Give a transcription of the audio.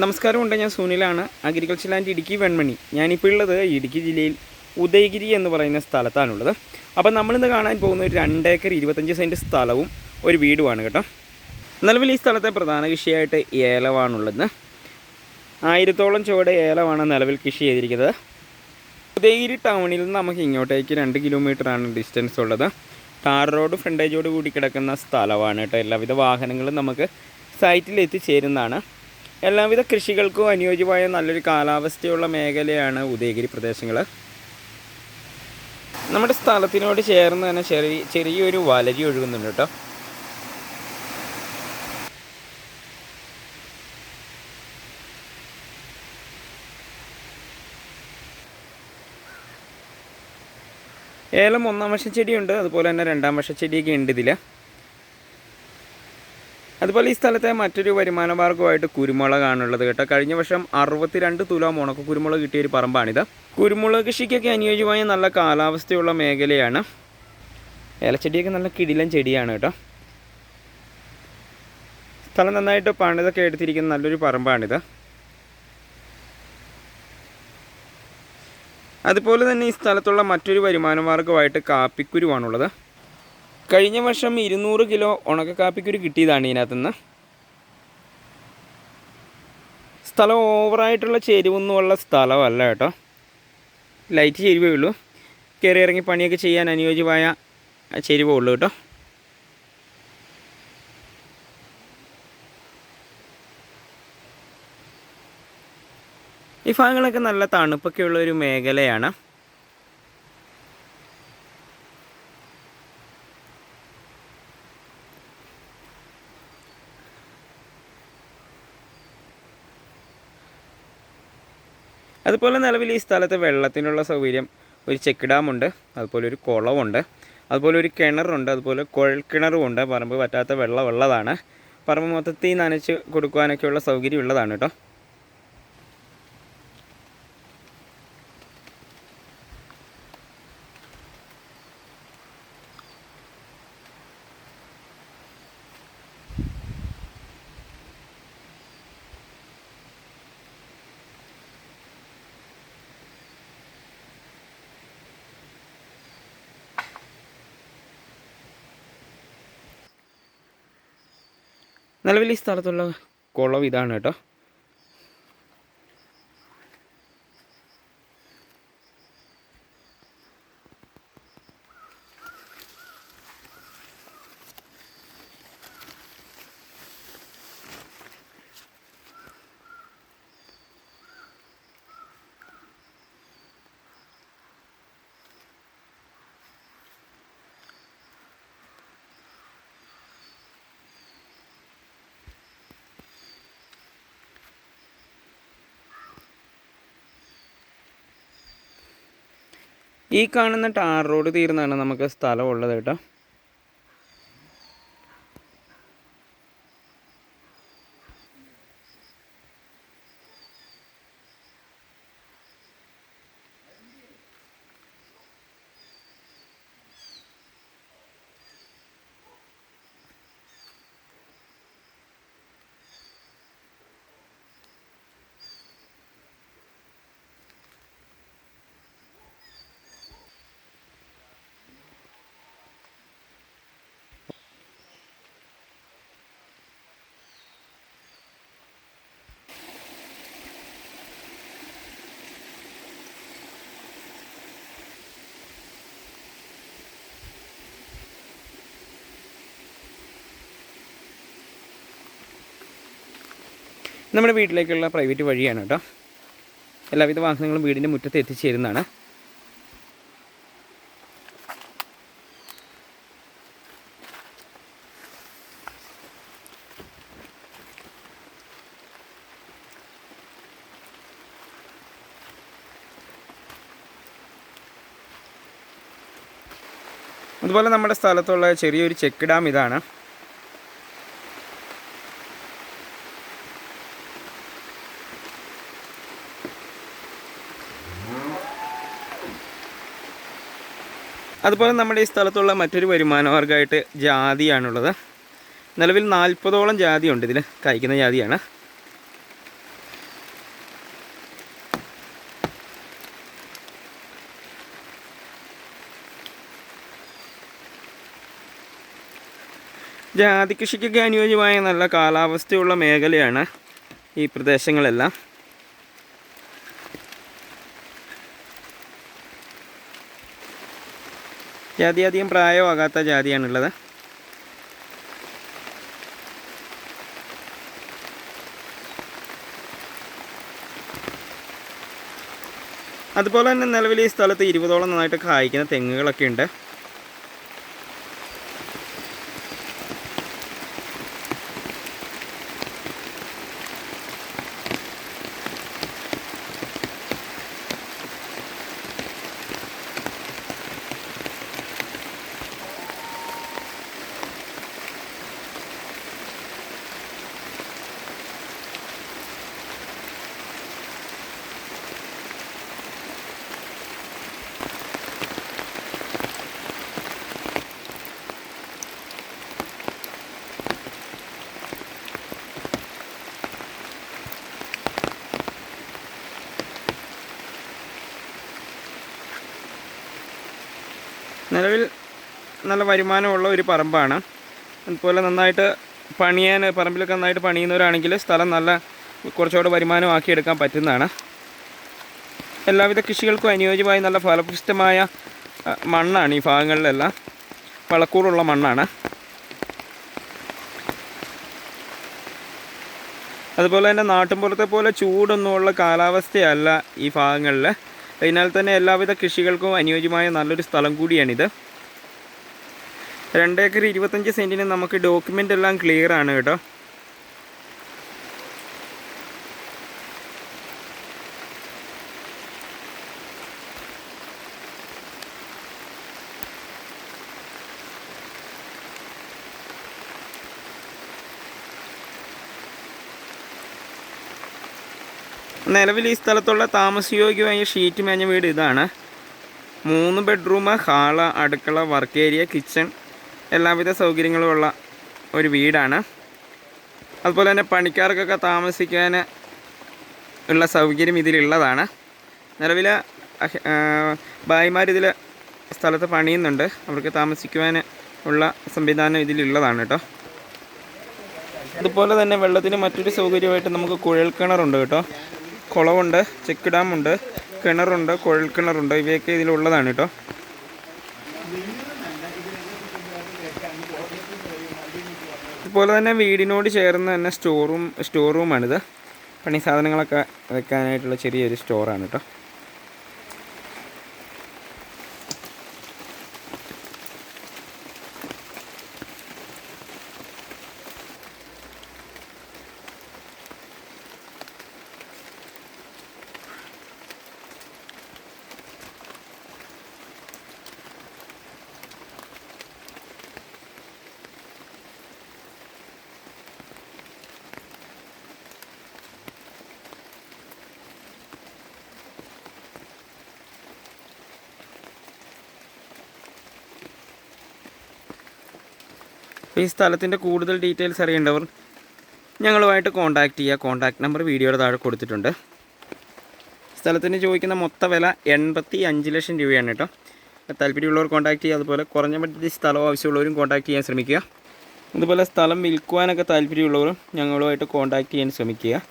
നമസ്കാരമുണ്ട് ഞാൻ സുനിലാണ് അഗ്രികൾച്ചർ ലാൻഡ് ഇടുക്കി വെൺമണി. ഞാനിപ്പോൾ ഉള്ളത് ഇടുക്കി ജില്ലയിൽ ഉദയഗിരി എന്ന് പറയുന്ന സ്ഥലത്താണുള്ളത്. അപ്പോൾ നമ്മളിന്ന് കാണാൻ പോകുന്ന ഒരു രണ്ടേക്കർ ഇരുപത്തഞ്ച് സെന്റ് സ്ഥലവും ഒരു വീടുമാണ് കേട്ടോ. നിലവിൽ ഈ സ്ഥലത്തെ പ്രധാന കൃഷിയായിട്ട് ഏലമാണുള്ളത് ആയിരത്തോളം ചുവട് ഏലമാണ് നിലവിൽ കൃഷി ചെയ്തിരിക്കുന്നത്. ഉദയഗിരി ടൗണിൽ നിന്ന് നമുക്ക് ഇങ്ങോട്ടേക്ക് രണ്ട് കിലോമീറ്ററാണ് ഡിസ്റ്റൻസ് ഉള്ളത്. ടാർ റോഡ് ഫ്രണ്ടേജോട് കൂടി കിടക്കുന്ന സ്ഥലമാണ് കേട്ടോ. എല്ലാവിധ വാഹനങ്ങളും നമുക്ക് സൈറ്റിൽ എത്തിച്ചേരുന്നതാണ്. എല്ലാവിധ കൃഷികൾക്കും അനുയോജ്യമായ നല്ലൊരു കാലാവസ്ഥയുള്ള മേഖലയാണ് ഉദയഗിരി പ്രദേശങ്ങൾ നമ്മുടെ സ്ഥലത്തിനോട് ചേർന്ന് തന്നെ ചെറിയ ചെറിയൊരു വലരി ഒഴുകുന്നുണ്ട് കേട്ടോ. ഏലം ഒന്നാം വർഷച്ചെടിയുണ്ട് അതുപോലെ തന്നെ രണ്ടാം വർഷച്ചെടിയൊക്കെ ഉണ്ട് ഇതിൽ അതുപോലെ ഈ സ്ഥലത്തെ മറ്റൊരു വരുമാന മാർഗമായിട്ട് കുരുമുളകാണുള്ളത് കേട്ടോ. കഴിഞ്ഞ വർഷം അറുപത്തിരണ്ട് തുലാം ഉണക്ക കുരുമുളക് കിട്ടിയ ഒരു പറമ്പാണിത്. കുരുമുളക് കൃഷിക്കൊക്കെ അനുയോജ്യമായ നല്ല കാലാവസ്ഥയുള്ള മേഖലയാണ്. ഏലച്ചെടിയൊക്കെ നല്ല കിടിലൻ ചെടിയാണ് കേട്ടോ. സ്ഥലം നന്നായിട്ട് പണിതൊക്കെ എടുത്തിരിക്കുന്ന നല്ലൊരു പറമ്പാണിത്. അതുപോലെ തന്നെ ഈ സ്ഥലത്തുള്ള മറ്റൊരു വരുമാന മാർഗമായിട്ട് കാപ്പിക്കുരുവാണുള്ളത്. കഴിഞ്ഞ വർഷം ഇരുന്നൂറ് കിലോ ഉണക്ക കാപ്പിക്കുരു കിട്ടിയതാണ് ഇതിനകത്തുനിന്ന്. സ്ഥലം ഓവറായിട്ടുള്ള ചെരിവൊന്നുമുള്ള സ്ഥലമല്ല കേട്ടോ. ലൈറ്റ് ചെരുവേ ഉള്ളൂ. കയറി ഇറങ്ങി പണിയൊക്കെ ചെയ്യാൻ അനുയോജ്യമായ ചെരുവേ ഉള്ളൂ കേട്ടോ. ഈ ഭാഗങ്ങളൊക്കെ നല്ല തണുപ്പൊക്കെ ഉള്ള ഒരു മേഖലയാണ്. അതുപോലെ നിലവിൽ ഈ സ്ഥലത്ത് വെള്ളത്തിനുള്ള സൗകര്യം ഒരു ചെക്ക് ഡാമുണ്ട് അതുപോലെ ഒരു കുളമുണ്ട് അതുപോലെ ഒരു കിണറുണ്ട് അതുപോലെ കുഴൽ കിണറുമുണ്ട് പറമ്പ് പറ്റാത്ത വെള്ളം ഉള്ളതാണ് പറമ്പ് മൊത്തത്തിൽ നനച്ച് കൊടുക്കുവാനൊക്കെയുള്ള സൗകര്യം ഉള്ളതാണ് കേട്ടോ. നിലവിൽ ഈ സ്ഥലത്തുള്ള കുളം ഇതാണ് കേട്ടോ. ഈ കാണുന്ന ടാർ റോഡ് തീർന്നാണ് നമുക്ക് സ്ഥലം ഉള്ളത് കേട്ടോ. നമ്മുടെ വീട്ടിലേക്കുള്ള പ്രൈവറ്റ് വഴിയാണ് കേട്ടോ. എല്ലാവിധ വാഹനങ്ങളും വീടിന്റെ മുറ്റത്ത് എത്തിച്ചേരുന്നതാണ്. അതുപോലെ നമ്മുടെ സ്ഥലത്തുള്ള ചെറിയൊരു ചെക്ക് ഡാം ഇതാണ്. അതുപോലെ നമ്മുടെ ഈ സ്ഥലത്തുള്ള മറ്റൊരു വരുമാനമാർഗമായിട്ട് ജാതിയാണുള്ളത്. നിലവിൽ നാൽപ്പതോളം ജാതിയുണ്ട്. ഇതിൽ കായ്ക്കുന്ന ജാതിയാണ്. ജാതി കൃഷിക്കൊക്കെ അനുയോജ്യമായ നല്ല കാലാവസ്ഥയുള്ള മേഖലയാണ് ഈ പ്രദേശങ്ങളെല്ലാം. ജാതി അധികം പ്രായമാകാത്ത ജാതിയാണുള്ളത്. അതുപോലെ തന്നെ നിലവിൽ ഈ സ്ഥലത്ത് ഇരുപതോളം നന്നായിട്ട് കായ്ക്കുന്ന തെങ്ങുകളൊക്കെ ഉണ്ട്. നിലവിൽ നല്ല വരുമാനമുള്ള ഒരു പറമ്പാണ്. അതുപോലെ നന്നായിട്ട് പണിയാൻ പറമ്പിലൊക്കെ നന്നായിട്ട് പണിയുന്നവരാണെങ്കിൽ സ്ഥലം നല്ല കുറച്ചുകൂടെ വരുമാനമാക്കി എടുക്കാൻ പറ്റുന്നതാണ്. എല്ലാവിധ കൃഷികൾക്കും അനുയോജ്യമായി നല്ല ഫലപുഷ്ടമായ മണ്ണാണ് ഈ ഭാഗങ്ങളിലെല്ലാം. വളക്കൂറുള്ള മണ്ണാണ്. അതുപോലെ തന്നെ നാട്ടിൻപുറത്തെ പോലെ ചൂടൊന്നുമുള്ള കാലാവസ്ഥയല്ല ഈ ഭാഗങ്ങളിൽ അതിനാൽ തന്നെ എല്ലാവിധ കൃഷികൾക്കും അനുയോജ്യമായ നല്ലൊരു സ്ഥലം കൂടിയാണിത്. രണ്ടേക്കർ ഇരുപത്തഞ്ച് സെന്റിന് നമുക്ക് ഡോക്യുമെന്റ് എല്ലാം ക്ലിയർ ആണ് കേട്ടോ. നിലവിൽ ഈ സ്ഥലത്തുള്ള താമസയോഗ്യമായ ഷീറ്റ് മേഞ്ഞ വീട് ഇതാണ്. മൂന്ന് ബെഡ്റൂം ഹാൾ അടുക്കള വർക്ക് ഏരിയ കിച്ചൺ എല്ലാവിധ സൗകര്യങ്ങളുമുള്ള ഒരു വീടാണ്. അതുപോലെ തന്നെ പണിക്കാർക്കൊക്കെ താമസിക്കാൻ ഉള്ള സൗകര്യം ഇതിലുള്ളതാണ്. നിലവിൽ ഭായിമാർ ഇതിൽ സ്ഥലത്ത് പണിയുന്നുണ്ട്. അവർക്ക് താമസിക്കുവാൻ ഉള്ള സംവിധാനം ഇതിലുള്ളതാണ് കേട്ടോ. അതുപോലെ തന്നെ വെള്ളത്തിന് മറ്റൊരു സൗകര്യമായിട്ട് നമുക്ക് കുഴൽ കിണറുണ്ട് കേട്ടോ. കുളമുണ്ട് ചെക്ക് ഡാമുണ്ട് കിണറുണ്ട് കുഴൽ കിണറുണ്ട്. ഇവയൊക്കെ ഇതിലുള്ളതാണ് കേട്ടോ. അതുപോലെ തന്നെ വീടിനോട് ചേർന്ന് തന്നെ സ്റ്റോറും സ്റ്റോർ റൂമാണിത് പണി സാധനങ്ങളൊക്കെ വെക്കാനായിട്ടുള്ള ചെറിയൊരു സ്റ്റോറാണ് കേട്ടോ. ഈ സ്ഥലത്തിന്റെ കൂടുതൽ ഡീറ്റെയിൽസ് അറിയേണ്ടവർ ഞങ്ങളുമായിട്ട് കോൺടാക്റ്റ് ചെയ്യുക. കോൺടാക്ട് നമ്പർ വീഡിയോയുടെ താഴെ കൊടുത്തിട്ടുണ്ട്. സ്ഥലത്തിന് ചോദിക്കുന്ന മൊത്ത വില എൺപത്തി അഞ്ച് ലക്ഷം രൂപയാണ് കേട്ടോ. താല്പര്യമുള്ളവർ കോൺടാക്ട് ചെയ്യുക. അതുപോലെ കുറഞ്ഞ ബഡ്ജറ്റ് സ്ഥലം ആവശ്യമുള്ളവരും കോൺടാക്ട് ചെയ്യാൻ ശ്രമിക്കുക. അതുപോലെ സ്ഥലം വിൽക്കുവാനൊക്കെ താല്പര്യമുള്ളവരും ഞങ്ങളുമായിട്ട് കോൺടാക്ട് ചെയ്യാൻ ശ്രമിക്കുക.